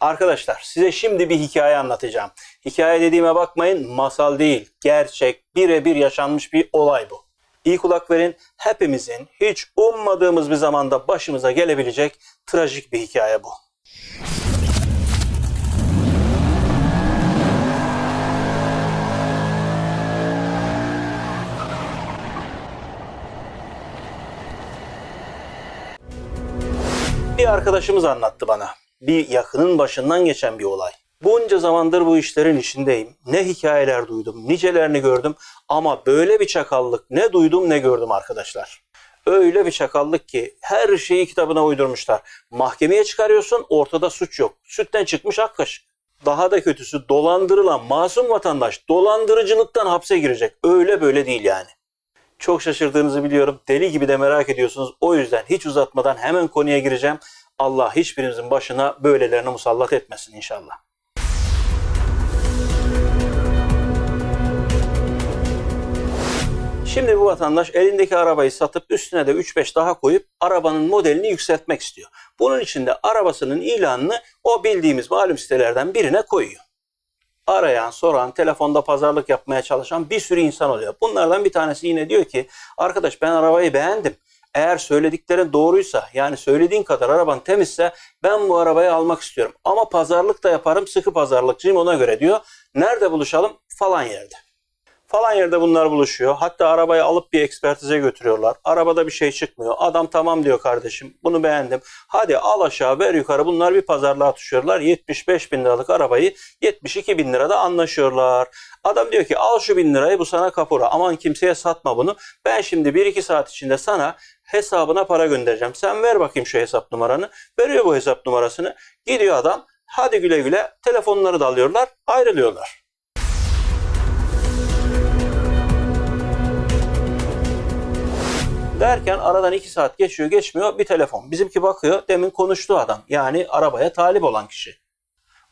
Arkadaşlar size şimdi bir hikaye anlatacağım. Hikaye dediğime bakmayın masal değil. Gerçek birebir yaşanmış bir olay bu. İyi kulak verin. Hepimizin hiç ummadığımız bir zamanda başımıza gelebilecek trajik bir hikaye bu. Bir arkadaşımız anlattı bana. Bir yakının başından geçen bir olay. Bunca zamandır bu işlerin içindeyim. Ne hikayeler duydum, nicelerini gördüm ama böyle bir çakallık ne duydum ne gördüm arkadaşlar. Öyle bir çakallık ki her şeyi kitabına uydurmuşlar. Mahkemeye çıkarıyorsun ortada suç yok. Sütten çıkmış ak kaşık. Daha da kötüsü dolandırılan masum vatandaş dolandırıcılıktan hapse girecek. Öyle böyle değil yani. Çok şaşırdığınızı biliyorum. Deli gibi de merak ediyorsunuz. O yüzden hiç uzatmadan hemen konuya gireceğim. Allah hiçbirimizin başına böylelerini musallat etmesin inşallah. Şimdi bu vatandaş elindeki arabayı satıp üstüne de 3-5 daha koyup arabanın modelini yükseltmek istiyor. Bunun için de arabasının ilanını o bildiğimiz malum sitelerden birine koyuyor arayan, soran, telefonda pazarlık yapmaya çalışan bir sürü insan oluyor. Bunlardan bir tanesi yine diyor ki arkadaş ben arabayı beğendim. Eğer söylediklerin doğruysa yani söylediğin kadar araban temizse ben bu arabayı almak istiyorum. Ama pazarlık da yaparım sıkı pazarlıkçıyım ona göre diyor. Nerede buluşalım? Falan yerde. Falan yerde bunlar buluşuyor. Hatta arabayı alıp bir ekspertize götürüyorlar. Arabada bir şey çıkmıyor. Adam tamam diyor kardeşim. Bunu beğendim. Hadi al aşağı ver yukarı. Bunlar bir pazarlığa tutuşuyorlar. 75 bin liralık arabayı 72 bin lirada anlaşıyorlar. Adam diyor ki al şu bin lirayı bu sana kapora. Aman kimseye satma bunu. Ben şimdi 1-2 saat içinde sana hesabına para göndereceğim. Sen ver bakayım şu hesap numaranı. Veriyor bu hesap numarasını. Gidiyor adam. Hadi güle güle. Telefonları da alıyorlar. Ayrılıyorlar. Derken aradan iki saat geçiyor geçmiyor bir telefon. Bizimki bakıyor demin konuştu adam. Yani arabaya talip olan kişi.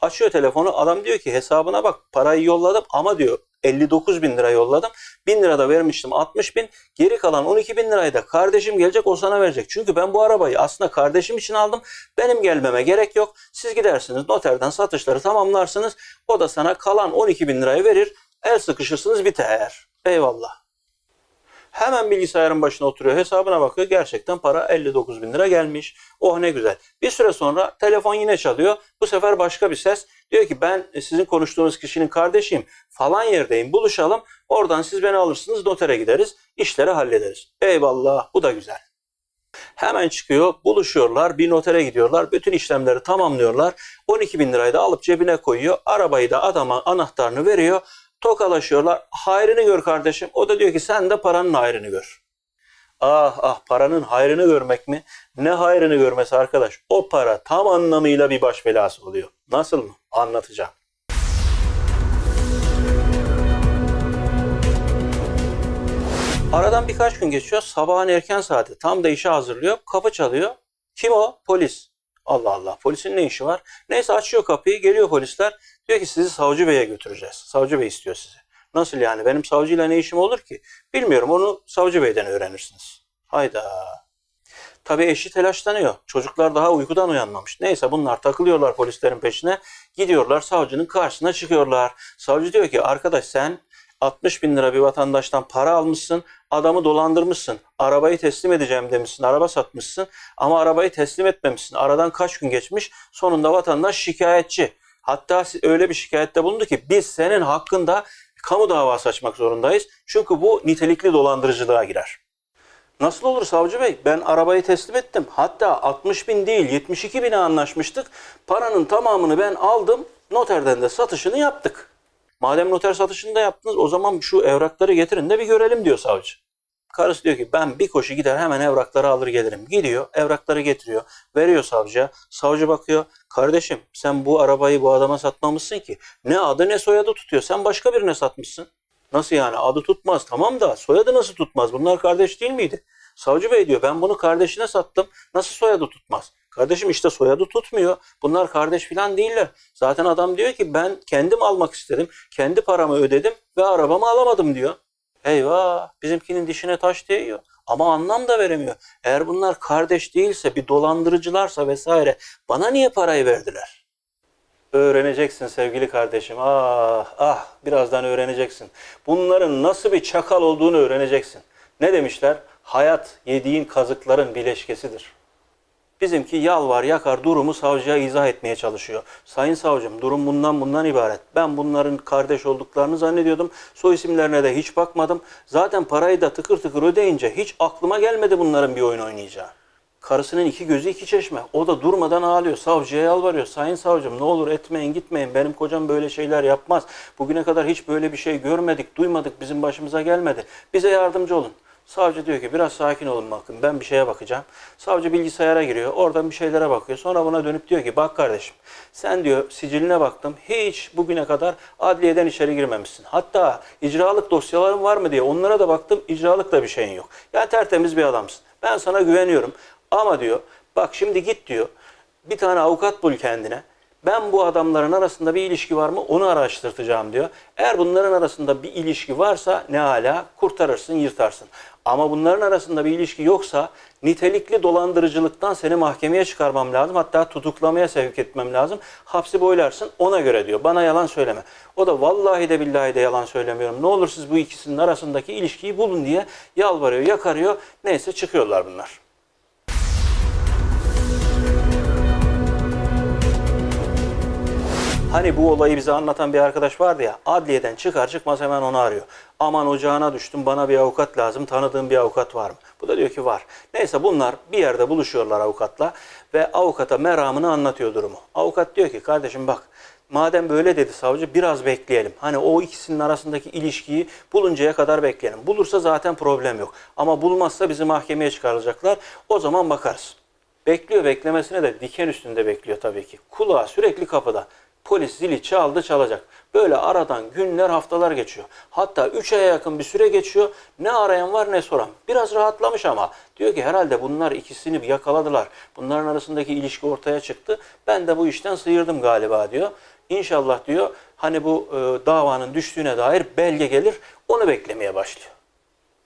Açıyor telefonu adam diyor ki hesabına bak parayı yolladım ama diyor 59 bin lira yolladım. 1000 lira da vermiştim 60 bin. Geri kalan 12 bin lirayı da kardeşim gelecek o sana verecek. Çünkü ben bu arabayı aslında kardeşim için aldım. Benim gelmeme gerek yok. Siz gidersiniz noterden satışları tamamlarsınız. O da sana kalan 12 bin lirayı verir. El sıkışırsınız biter. Eyvallah. Hemen bilgisayarın başına oturuyor hesabına bakıyor. Gerçekten para 59 bin lira gelmiş. Oh ne güzel. Bir süre sonra telefon yine çalıyor. Bu sefer başka bir ses. Diyor ki ben sizin konuştuğunuz kişinin kardeşiyim. Falan yerdeyim buluşalım. Oradan siz beni alırsınız notere gideriz. işleri hallederiz. Eyvallah bu da güzel. Hemen çıkıyor, buluşuyorlar, bir notere gidiyorlar, bütün işlemleri tamamlıyorlar. 12 bin lirayı da alıp cebine koyuyor, arabayı da adama anahtarını veriyor tokalaşıyorlar. Hayrını gör kardeşim. O da diyor ki sen de paranın hayrını gör. Ah ah paranın hayrını görmek mi? Ne hayrını görmesi arkadaş? O para tam anlamıyla bir baş belası oluyor. Nasıl mı? Anlatacağım. Aradan birkaç gün geçiyor. Sabahın erken saati. Tam da işe hazırlıyor. Kapı çalıyor. Kim o? Polis. Allah Allah. Polisin ne işi var? Neyse açıyor kapıyı. Geliyor polisler. Diyor ki sizi savcı beye götüreceğiz. Savcı bey istiyor sizi. Nasıl yani? Benim savcıyla ne işim olur ki? Bilmiyorum. Onu savcı beyden öğrenirsiniz. Hayda. Tabii eşi telaşlanıyor. Çocuklar daha uykudan uyanmamış. Neyse bunlar takılıyorlar polislerin peşine. Gidiyorlar savcının karşısına çıkıyorlar. Savcı diyor ki arkadaş sen 60 bin lira bir vatandaştan para almışsın, adamı dolandırmışsın, arabayı teslim edeceğim demişsin, araba satmışsın ama arabayı teslim etmemişsin. Aradan kaç gün geçmiş, sonunda vatandaş şikayetçi. Hatta öyle bir şikayette bulundu ki biz senin hakkında kamu davası açmak zorundayız. Çünkü bu nitelikli dolandırıcılığa girer. Nasıl olur savcı bey? Ben arabayı teslim ettim. Hatta 60 bin değil 72 bine anlaşmıştık. Paranın tamamını ben aldım. Noterden de satışını yaptık. Madem noter satışını da yaptınız o zaman şu evrakları getirin de bir görelim diyor savcı. Karısı diyor ki ben bir koşu gider hemen evrakları alır gelirim. Gidiyor evrakları getiriyor. Veriyor savcıya. Savcı bakıyor. Kardeşim sen bu arabayı bu adama satmamışsın ki. Ne adı ne soyadı tutuyor. Sen başka birine satmışsın. Nasıl yani adı tutmaz tamam da soyadı nasıl tutmaz? Bunlar kardeş değil miydi? Savcı bey diyor ben bunu kardeşine sattım. Nasıl soyadı tutmaz? Kardeşim işte soyadı tutmuyor. Bunlar kardeş falan değiller. Zaten adam diyor ki ben kendim almak istedim. Kendi paramı ödedim ve arabamı alamadım diyor. Eyvah bizimkinin dişine taş değiyor. Ama anlam da veremiyor. Eğer bunlar kardeş değilse bir dolandırıcılarsa vesaire bana niye parayı verdiler? Öğreneceksin sevgili kardeşim. Ah ah birazdan öğreneceksin. Bunların nasıl bir çakal olduğunu öğreneceksin. Ne demişler? Hayat yediğin kazıkların bileşkesidir. Bizimki yalvar yakar durumu savcıya izah etmeye çalışıyor. Sayın savcım durum bundan bundan ibaret. Ben bunların kardeş olduklarını zannediyordum. Soy isimlerine de hiç bakmadım. Zaten parayı da tıkır tıkır ödeyince hiç aklıma gelmedi bunların bir oyun oynayacağı. Karısının iki gözü iki çeşme. O da durmadan ağlıyor. Savcıya yalvarıyor. Sayın savcım ne olur etmeyin gitmeyin. Benim kocam böyle şeyler yapmaz. Bugüne kadar hiç böyle bir şey görmedik, duymadık. Bizim başımıza gelmedi. Bize yardımcı olun. Savcı diyor ki biraz sakin olun bakın ben bir şeye bakacağım. Savcı bilgisayara giriyor oradan bir şeylere bakıyor. Sonra buna dönüp diyor ki bak kardeşim sen diyor siciline baktım hiç bugüne kadar adliyeden içeri girmemişsin. Hatta icralık dosyaların var mı diye onlara da baktım icralık da bir şeyin yok. Yani tertemiz bir adamsın. Ben sana güveniyorum ama diyor bak şimdi git diyor bir tane avukat bul kendine. Ben bu adamların arasında bir ilişki var mı onu araştırtacağım diyor. Eğer bunların arasında bir ilişki varsa ne hala kurtarırsın, yırtarsın. Ama bunların arasında bir ilişki yoksa nitelikli dolandırıcılıktan seni mahkemeye çıkarmam lazım. Hatta tutuklamaya sevk etmem lazım. Hapsi boylarsın ona göre diyor. Bana yalan söyleme. O da vallahi de billahi de yalan söylemiyorum. Ne olur siz bu ikisinin arasındaki ilişkiyi bulun diye yalvarıyor, yakarıyor. Neyse çıkıyorlar bunlar. Hani bu olayı bize anlatan bir arkadaş vardı ya, adliyeden çıkar çıkmaz hemen onu arıyor. Aman ocağına düştüm, bana bir avukat lazım, tanıdığım bir avukat var mı? Bu da diyor ki var. Neyse bunlar bir yerde buluşuyorlar avukatla ve avukata meramını anlatıyor durumu. Avukat diyor ki kardeşim bak, madem böyle dedi savcı biraz bekleyelim. Hani o ikisinin arasındaki ilişkiyi buluncaya kadar bekleyelim. Bulursa zaten problem yok. Ama bulmazsa bizi mahkemeye çıkaracaklar. O zaman bakarız. Bekliyor beklemesine de diken üstünde bekliyor tabii ki. Kulağı sürekli kapıda. Polis zili çaldı çalacak. Böyle aradan günler haftalar geçiyor. Hatta 3 aya yakın bir süre geçiyor. Ne arayan var ne soran. Biraz rahatlamış ama. Diyor ki herhalde bunlar ikisini yakaladılar. Bunların arasındaki ilişki ortaya çıktı. Ben de bu işten sıyırdım galiba diyor. İnşallah diyor hani bu e, davanın düştüğüne dair belge gelir. Onu beklemeye başlıyor.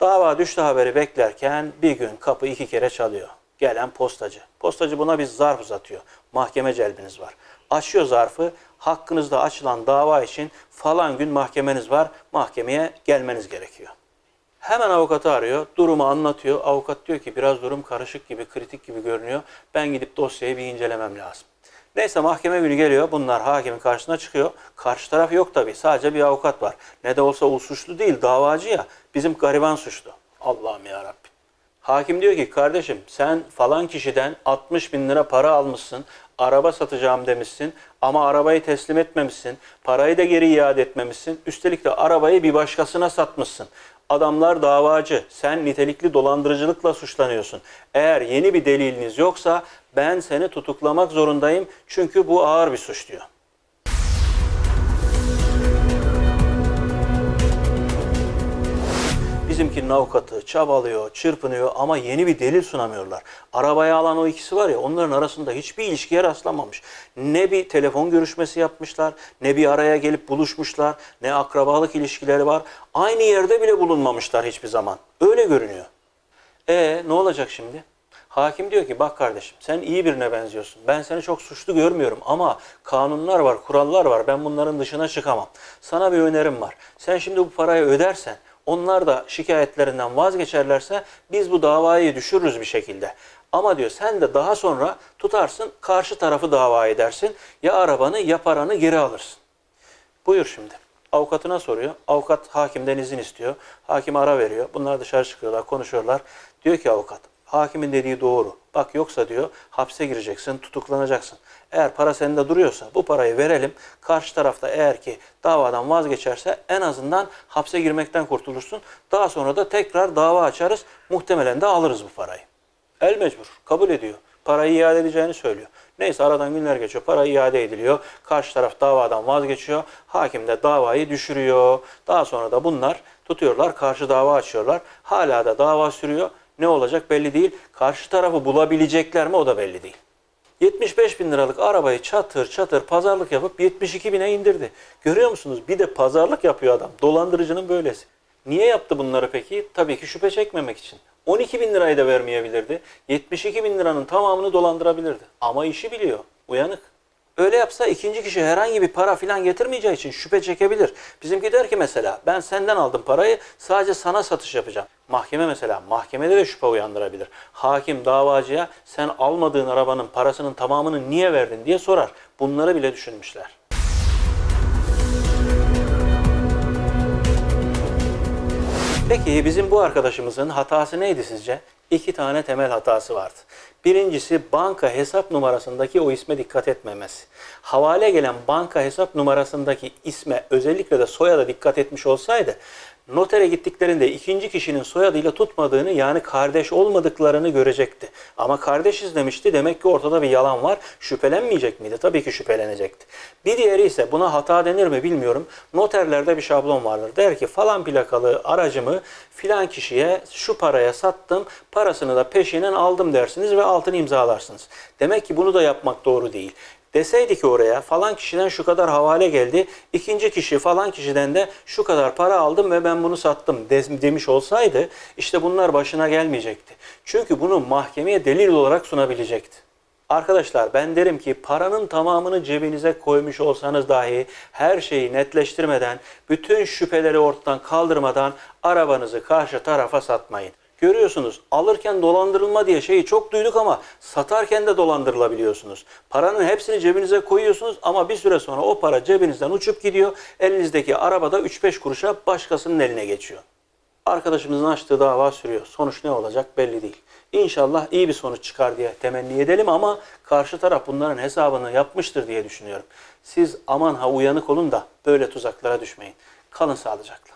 Dava düştü haberi beklerken bir gün kapı iki kere çalıyor. Gelen postacı. Postacı buna bir zarf uzatıyor. Mahkeme celbiniz var. Açıyor zarfı. Hakkınızda açılan dava için falan gün mahkemeniz var. Mahkemeye gelmeniz gerekiyor. Hemen avukatı arıyor. Durumu anlatıyor. Avukat diyor ki biraz durum karışık gibi, kritik gibi görünüyor. Ben gidip dosyayı bir incelemem lazım. Neyse mahkeme günü geliyor. Bunlar hakimin karşısına çıkıyor. Karşı taraf yok tabii. Sadece bir avukat var. Ne de olsa o suçlu değil, davacı ya. Bizim gariban suçlu. Allah'ım ya. Hakim diyor ki kardeşim sen falan kişiden 60 bin lira para almışsın. Araba satacağım demişsin ama arabayı teslim etmemişsin. Parayı da geri iade etmemişsin. Üstelik de arabayı bir başkasına satmışsın. Adamlar davacı. Sen nitelikli dolandırıcılıkla suçlanıyorsun. Eğer yeni bir deliliniz yoksa ben seni tutuklamak zorundayım. Çünkü bu ağır bir suç diyor. Bizimkinin avukatı çabalıyor, çırpınıyor ama yeni bir delil sunamıyorlar. Arabaya alan o ikisi var ya onların arasında hiçbir ilişkiye rastlanmamış. Ne bir telefon görüşmesi yapmışlar, ne bir araya gelip buluşmuşlar, ne akrabalık ilişkileri var. Aynı yerde bile bulunmamışlar hiçbir zaman. Öyle görünüyor. E ne olacak şimdi? Hakim diyor ki bak kardeşim sen iyi birine benziyorsun. Ben seni çok suçlu görmüyorum ama kanunlar var, kurallar var. Ben bunların dışına çıkamam. Sana bir önerim var. Sen şimdi bu parayı ödersen onlar da şikayetlerinden vazgeçerlerse biz bu davayı düşürürüz bir şekilde. Ama diyor sen de daha sonra tutarsın karşı tarafı dava edersin. Ya arabanı ya paranı geri alırsın. Buyur şimdi. Avukatına soruyor. Avukat hakimden izin istiyor. Hakim ara veriyor. Bunlar dışarı çıkıyorlar, konuşuyorlar. Diyor ki avukat, hakimin dediği doğru. Bak yoksa diyor hapse gireceksin, tutuklanacaksın. Eğer para sende duruyorsa bu parayı verelim. Karşı tarafta eğer ki davadan vazgeçerse en azından hapse girmekten kurtulursun. Daha sonra da tekrar dava açarız. Muhtemelen de alırız bu parayı. El mecbur. Kabul ediyor. Parayı iade edeceğini söylüyor. Neyse aradan günler geçiyor. Para iade ediliyor. Karşı taraf davadan vazgeçiyor. Hakim de davayı düşürüyor. Daha sonra da bunlar tutuyorlar. Karşı dava açıyorlar. Hala da dava sürüyor. Ne olacak belli değil. Karşı tarafı bulabilecekler mi o da belli değil. 75 bin liralık arabayı çatır çatır pazarlık yapıp 72 bine indirdi. Görüyor musunuz? Bir de pazarlık yapıyor adam. Dolandırıcının böylesi. Niye yaptı bunları peki? Tabii ki şüphe çekmemek için. 12 bin lirayı da vermeyebilirdi. 72 bin liranın tamamını dolandırabilirdi. Ama işi biliyor. Uyanık. Öyle yapsa ikinci kişi herhangi bir para filan getirmeyeceği için şüphe çekebilir. Bizimki der ki mesela ben senden aldım parayı sadece sana satış yapacağım. Mahkeme mesela mahkemede de şüphe uyandırabilir. Hakim davacıya sen almadığın arabanın parasının tamamını niye verdin diye sorar. Bunları bile düşünmüşler. Peki bizim bu arkadaşımızın hatası neydi sizce? İki tane temel hatası vardı. Birincisi banka hesap numarasındaki o isme dikkat etmemesi. Havale gelen banka hesap numarasındaki isme özellikle de soyada dikkat etmiş olsaydı notere gittiklerinde ikinci kişinin soyadıyla tutmadığını yani kardeş olmadıklarını görecekti. Ama kardeşiz demişti demek ki ortada bir yalan var. Şüphelenmeyecek miydi? Tabii ki şüphelenecekti. Bir diğeri ise buna hata denir mi bilmiyorum. Noterlerde bir şablon vardır. Der ki falan plakalı aracımı filan kişiye şu paraya sattım. Parasını da peşinen aldım dersiniz ve altını imzalarsınız. Demek ki bunu da yapmak doğru değil. Deseydi ki oraya falan kişiden şu kadar havale geldi, ikinci kişi falan kişiden de şu kadar para aldım ve ben bunu sattım de- demiş olsaydı işte bunlar başına gelmeyecekti. Çünkü bunu mahkemeye delil olarak sunabilecekti. Arkadaşlar ben derim ki paranın tamamını cebinize koymuş olsanız dahi her şeyi netleştirmeden, bütün şüpheleri ortadan kaldırmadan arabanızı karşı tarafa satmayın. Görüyorsunuz alırken dolandırılma diye şeyi çok duyduk ama satarken de dolandırılabiliyorsunuz. Paranın hepsini cebinize koyuyorsunuz ama bir süre sonra o para cebinizden uçup gidiyor. Elinizdeki arabada 3-5 kuruşa başkasının eline geçiyor. Arkadaşımızın açtığı dava sürüyor. Sonuç ne olacak belli değil. İnşallah iyi bir sonuç çıkar diye temenni edelim ama karşı taraf bunların hesabını yapmıştır diye düşünüyorum. Siz aman ha uyanık olun da böyle tuzaklara düşmeyin. Kalın sağlıcakla.